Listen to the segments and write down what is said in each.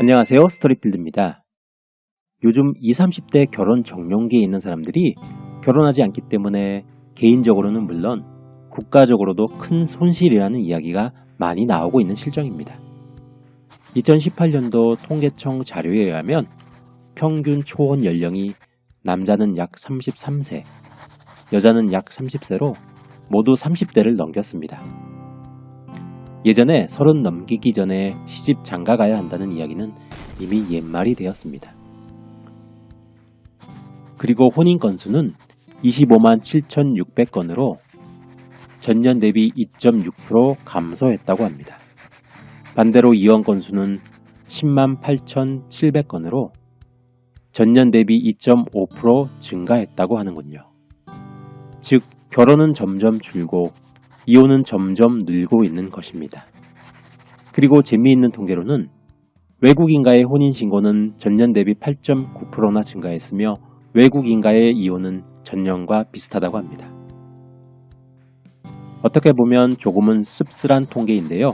안녕하세요. 스토리필드입니다. 요즘 20, 30대 결혼 정년기에 있는 사람들이 결혼하지 않기 때문에 개인적으로는 물론 국가적으로도 큰 손실이라는 이야기가 많이 나오고 있는 실정입니다. 2018년도 통계청 자료에 의하면 평균 초혼 연령이 남자는 약 33세, 여자는 약 30세로 모두 30대를 넘겼습니다. 예전에 서른 넘기기 전에 시집 장가 가야 한다는 이야기는 이미 옛말이 되었습니다. 그리고 혼인 건수는 25만 7,600건으로 전년 대비 2.6% 감소했다고 합니다. 반대로 이혼 건수는 10만 8,700건으로 전년 대비 2.5% 증가했다고 하는군요. 즉, 결혼은 점점 줄고 이혼은 점점 늘고 있는 것입니다. 그리고 재미있는 통계로는 외국인과의 혼인신고는 전년 대비 8.9%나 증가했으며 외국인과의 이혼은 전년과 비슷하다고 합니다. 어떻게 보면 조금은 씁쓸한 통계인데요.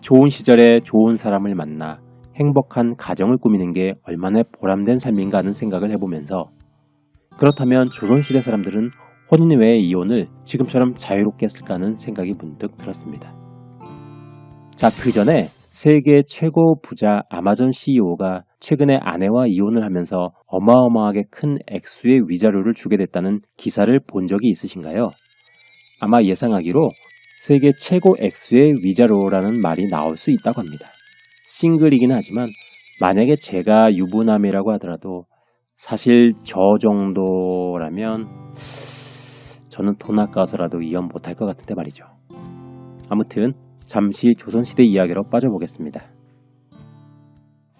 좋은 시절에 좋은 사람을 만나 행복한 가정을 꾸미는 게 얼마나 보람된 삶인가 하는 생각을 해보면서 그렇다면 조선시대 사람들은 혼인 외의 이혼을 지금처럼 자유롭게 했을까 하는 생각이 문득 들었습니다. 자, 그 전에 세계 최고 부자 아마존 CEO가 최근에 아내와 이혼을 하면서 어마어마하게 큰 액수의 위자료를 주게 됐다는 기사를 본 적이 있으신가요? 아마 예상하기로 세계 최고 액수의 위자료라는 말이 나올 수 있다고 합니다. 싱글이긴 하지만 만약에 제가 유부남이라고 하더라도 사실 저 정도라면 저는 돈 아까워서라도 이혼 못할 것 같은데 말이죠. 아무튼 잠시 조선시대 이야기로 빠져보겠습니다.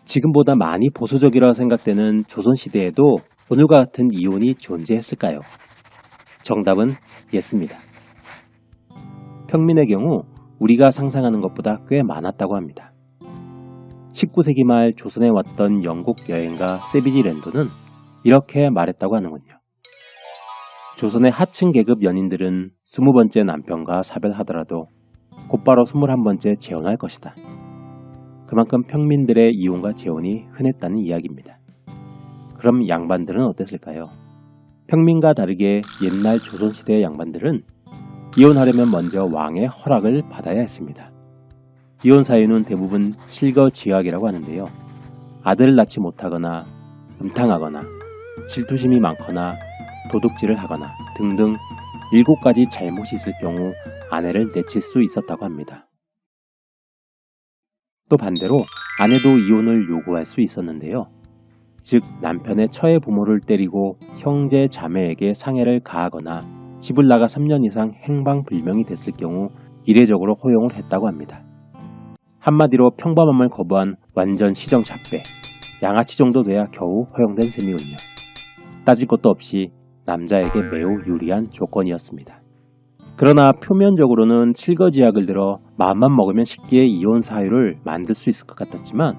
지금보다 많이 보수적이라고 생각되는 조선시대에도 오늘과 같은 이혼이 존재했을까요? 정답은 예습니다. 평민의 경우 우리가 상상하는 것보다 꽤 많았다고 합니다. 19세기 말 조선에 왔던 영국 여행가 세비지 랜도는 이렇게 말했다고 하는군요. 조선의 하층 계급 연인들은 20번째 남편과 사별하더라도 곧바로 21번째 재혼할 것이다. 그만큼 평민들의 이혼과 재혼이 흔했다는 이야기입니다. 그럼 양반들은 어땠을까요? 평민과 다르게 옛날 조선시대의 양반들은 이혼하려면 먼저 왕의 허락을 받아야 했습니다. 이혼 사유는 대부분 실거지약이라고 하는데요. 아들을 낳지 못하거나 음탕하거나 질투심이 많거나 도둑질을 하거나 등등 일곱 가지 잘못이 있을 경우 아내를 내칠 수 있었다고 합니다. 또 반대로 아내도 이혼을 요구할 수 있었는데요. 즉 남편의 처의 부모를 때리고 형제 자매에게 상해를 가하거나 집을 나가 3년 이상 행방불명이 됐을 경우 이례적으로 허용을 했다고 합니다. 한마디로 평범함을 거부한 완전 시정잡배, 양아치 정도 돼야 겨우 허용된 셈이군요. 따질 것도 없이 남자에게 매우 유리한 조건이었습니다. 그러나 표면적으로는 칠거지약을 들어 마음만 먹으면 쉽게 이혼 사유를 만들 수 있을 것 같았지만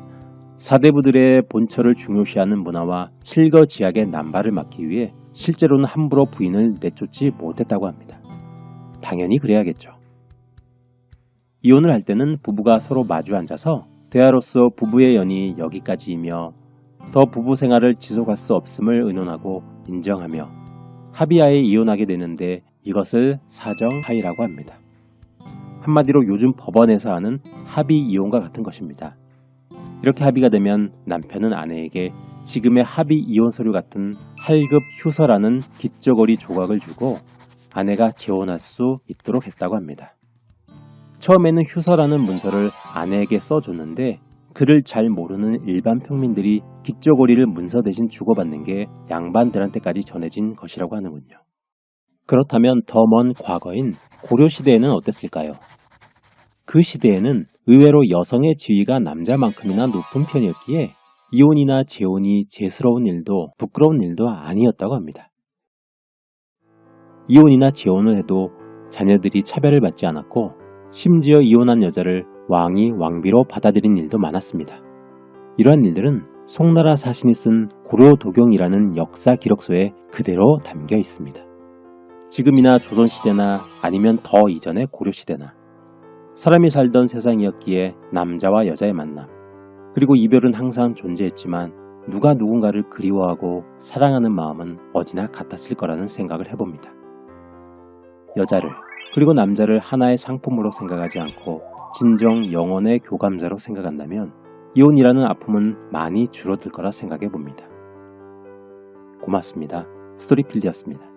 사대부들의 본처를 중요시하는 문화와 칠거지약의 남발을 막기 위해 실제로는 함부로 부인을 내쫓지 못했다고 합니다. 당연히 그래야겠죠. 이혼을 할 때는 부부가 서로 마주 앉아서 대화로서 부부의 연이 여기까지이며 더 부부 생활을 지속할 수 없음을 의논하고 인정하며 합의하에 이혼하게 되는데 이것을 사정하의라고 합니다. 한마디로 요즘 법원에서 하는 합의 이혼과 같은 것입니다. 이렇게 합의가 되면 남편은 아내에게 지금의 합의 이혼 서류 같은 할급 휴서라는 기저거리 조각을 주고 아내가 재혼할 수 있도록 했다고 합니다. 처음에는 휴서라는 문서를 아내에게 써줬는데 그를 잘 모르는 일반 평민들이 기저고리를 문서 대신 주고받는 게 양반들한테까지 전해진 것이라고 하는군요. 그렇다면 더 먼 과거인 고려시대에는 어땠을까요? 그 시대에는 의외로 여성의 지위가 남자만큼이나 높은 편이었기에 이혼이나 재혼이 죄스러운 일도 부끄러운 일도 아니었다고 합니다. 이혼이나 재혼을 해도 자녀들이 차별을 받지 않았고 심지어 이혼한 여자를 왕이 왕비로 받아들인 일도 많았습니다. 이러한 일들은 송나라 사신이 쓴 고려 도경이라는 역사 기록소에 그대로 담겨 있습니다. 지금이나 조선시대나 아니면 더 이전의 고려시대나 사람이 살던 세상이었기에 남자와 여자의 만남, 그리고 이별은 항상 존재했지만 누가 누군가를 그리워하고 사랑하는 마음은 어디나 같았을 거라는 생각을 해봅니다. 여자를 그리고 남자를 하나의 상품으로 생각하지 않고 진정 영혼의 교감자로 생각한다면 이혼이라는 아픔은 많이 줄어들 거라 생각해 봅니다. 고맙습니다. 스토리필드였습니다.